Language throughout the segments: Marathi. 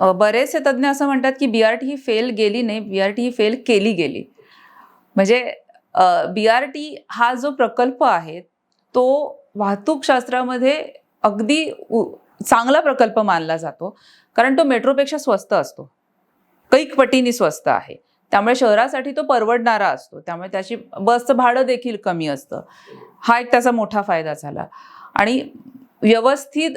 बरेचसे तज्ज्ञ असं म्हणतात की बी आर टी ही फेल गेली नाही बी आर टी ही फेल केली गेली. म्हणजे बी आर टी हा जो प्रकल्प आहे तो वाहतूकशास्त्रामध्ये अगदी उ- चांगला प्रकल्प मानला जातो. कारण तो मेट्रोपेक्षा स्वस्त असतो. कैक पटीने स्वस्त आहे. त्यामुळे शहरासाठी तो परवडणारा असतो. त्यामुळे त्याची बसचं भाडं देखील कमी असतं. हा एक त्याचा मोठा फायदा झाला. आणि व्यवस्थित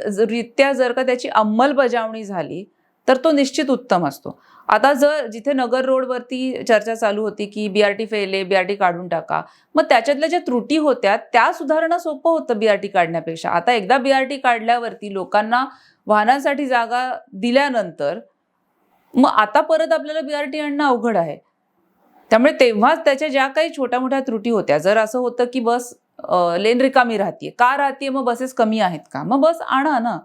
जर का त्याची अंमलबजावणी झाली तर तो निश्चित उत्तम असतो. आता जर जिथे नगर रोडवरती चर्चा चालू होती की बीआरटी फेल आहे बीआरटी काढून टाका मग त्याच्यातल्या ज्या त्रुटी होत्या त्या सुधारणं सोपं होतं बीआरटी काढण्यापेक्षा. आता एकदा बीआरटी काढल्यावरती लोकांना वाहनांसाठी जागा दिल्यानंतर मग आता परत आपल्याला बीआरटी आणणं अवघड आहे. त्यामुळे तेव्हाच त्याच्या ज्या काही छोट्या मोठ्या त्रुटी होत्या जर असं होतं की बस लेन रिकामी राहतीये का राहतीये मग बसेस कमी आहेत का? मग बस आणा ना.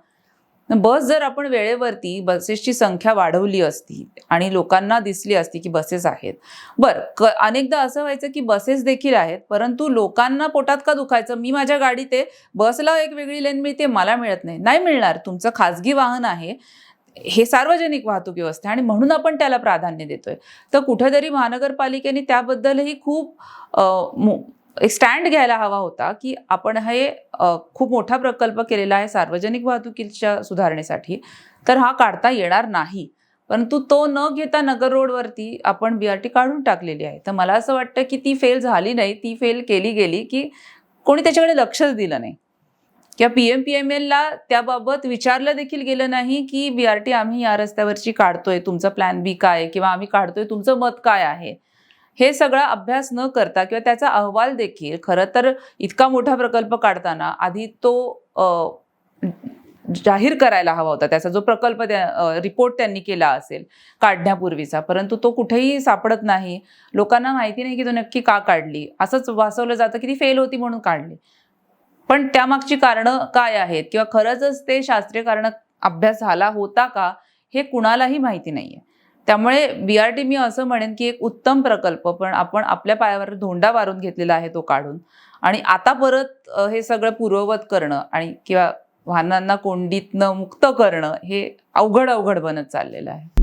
बस जर आपण वेळेवरती बसेसची संख्या वाढवली असती आणि लोकांना दिसली असती की बसेस आहेत बरं क अनेकदा असं व्हायचं की बसेस देखील आहेत परंतु लोकांना पोटात का दुखायचं? मी माझ्या गाडीत आहे बसला एक वेगळी लेन मिळते मला मिळत नाही. नाही मिळणार तुमचं खाजगी वाहन आहे हे सार्वजनिक वाहतूक व्यवस्था आणि म्हणून आपण त्याला प्राधान्य देतोय. तर कुठेतरी महानगरपालिकेने त्याबद्दलही खूप एक स्टँड घ्यायला हवा होता की आपण हे खूप मोठा प्रकल्प केलेला आहे सार्वजनिक वाहतुकीच्या सुधारणेसाठी तर हा काढता येणार नाही. परंतु तो न घेता नगर रोडवरती आपण बीआरटी काढून टाकलेली आहे. तर मला असं वाटतं की ती फेल झाली नाही ती फेल केली गेली की कोणी त्याच्याकडे लक्षच दिलं नाही. किंवा पी एम पी एम एलला त्याबाबत विचारलं देखील गेलं नाही की बी आर टी आम्ही या रस्त्यावरची काढतोय तुमचा प्लॅन बी काय किंवा आम्ही काढतोय तुमचं मत काय आहे? हे सगळा अभ्यास न करता किंवा त्याचा अहवाल देखील खरं तर इतका मोठा प्रकल्प काढताना आधी तो जाहीर करायला हवा होता. त्याचा जो प्रकल्प रिपोर्ट त्यांनी केला असेल काढण्यापूर्वीचा. परंतु तो कुठेही सापडत नाही. लोकांना माहिती नाही की तो नक्की का काढली. असंच वाचवलं जातं की ती फेल होती म्हणून काढली. पण त्यामागची कारणं काय आहेत? किंवा खरंच ते शास्त्रीय कारण अभ्यास झाला होता का? हे कुणालाही माहिती नाहीये. त्यामुळे बी आर टी मी असं म्हणेन की एक उत्तम प्रकल्प पण आपण आपल्या पायावर धोंडा मारून घेतलेला आहे तो काढून. आणि आता परत हे सगळं पूर्ववत करणं आणि किंवा वाहनांना कोंडीतनं मुक्त करणं हे अवघड अवघड बनत चाललेलं आहे.